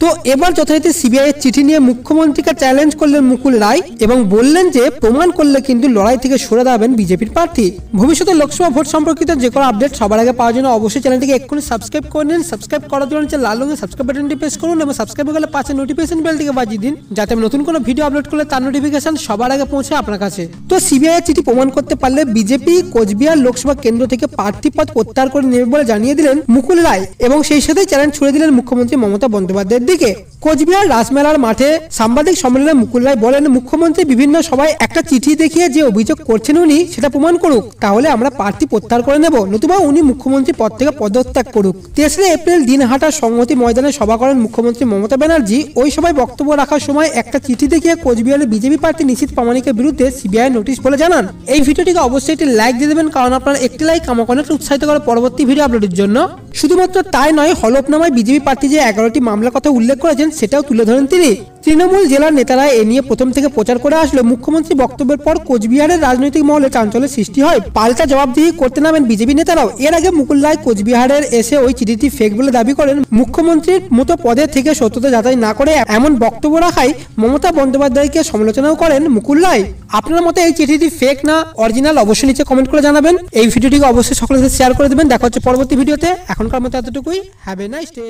তো এবার যথারীতি সিবিআই চিঠি নিয়ে মুখ্যমন্ত্রীকে চ্যালেঞ্জ করলেন মুকুল রায় এবং বললেন যে, প্রমাণ করলে কিন্তু লড়াই থেকে সরে দাঁড়াবেন বিজেপির প্রার্থী। ভবিষ্যতে লোকসভা ভোট সম্পর্কিত যে কোনো আপডেট সবার আগে পাওয়ার জন্য অবশ্যই চ্যানেলটিকে এক্ষুনি সাবস্ক্রাইব করে নিন। সাবস্ক্রাইব করার জন্য লাল রঙের সাবস্ক্রাইব বাটনটি প্রেস করুন এবং সাবস্ক্রাইব গেলে পাশে নোটিফিকেশন বেলটিকে বাজিয়ে দিন, যাতে আমি নতুন কোনো ভিডিও আপলোড করলে তার নোটিফিকেশন সবার আগে পৌঁছে আপনার কাছে। তো সিবিআই চিঠি প্রমাণ করতে পারলে বিজেপি কোচবিহার লোকসভা কেন্দ্র থেকে প্রার্থী পদ প্রত্যাহার করে নেবে বলে জানিয়ে দিলেন মুকুল রায় এবং সেই সাথে চ্যালেঞ্জ ছুড়ে দিলেন মুখ্যমন্ত্রী মমতা বন্দ্যোপাধ্যায়ের দিকে কোচবিহার রাসমেলার মাঠে সাংবাদিক সম্মেলনে মুকুল রায় বলেন, মুখ্যমন্ত্রী বিভিন্ন সভায় একটা চিঠি দেখিয়ে যে অভিযোগ করছেন উনি, সেটা প্রমাণ করুক, তাহলে আমরা প্রার্থী প্রত্যাহার করে নেব। নতুবা উনি মুখ্যমন্ত্রী পদ থেকে পদত্যাগ করুক। তেসরা এপ্রিল দিনহাটার সংহতি ময়দানে সভা করেন মুখ্যমন্ত্রী মমতা ব্যানার্জি। ওই সভায় বক্তব্য রাখার সময় একটা চিঠি দেখিয়ে কোচবিহারের বিজেপি প্রার্থী নিশীত প্রামাণিকের বিরুদ্ধে সিবিআই নোটিশ বলে জানান। এই ভিডিওটিকে অবশ্যই একটি লাইক দিয়ে দেবেন, কারণ আপনার একটি লাইক আমাকে অনেকটা উৎসাহিত করে পরবর্তী ভিডিও আপলোডের জন্য। শুধুমাত্র তাই নয়, হলফনামায় বিজেপি প্রার্থী যে এগারোটি মামলার কথা উল্লেখ করেছেন, সেটাও তুলে ধরেন তিনি। তৃণমূল জেলার নেতারা এ নিয়ে প্রথম থেকে প্রচার করে আসলে মুখ্যমন্ত্রী বক্তব্যের পর কোচবিহারের রাজনৈতিক মহলে চাঞ্চল্যের সৃষ্টি হয়। পাল্টা জবাবদিহি করতে নামেন বিজেপি নেতারাও। এর আগে মুকুল রায় কোচবিহারের এসে ওই চিঠিটি ফেক বলে দাবি করেন। মুখ্যমন্ত্রীর মতো পদে থেকে সত্যতা যাচাই না করে এমন বক্তব্য রাখায় মমতা বন্দ্যোপাধ্যায়কে সমালোচনাও করেন মুকুল রায়। আপনার মতে এই চিঠিটি ফেক না অরিজিনাল? অবশ্যই নিচে কমেন্ট করে জানাবেন। এই ভিডিওটিকে অবশ্যই সকলের সাথে শেয়ার করে দেবেন। দেখা হচ্ছে পরবর্তী ভিডিওতে। এখনকার মতো এতটুকুই। Have a nice day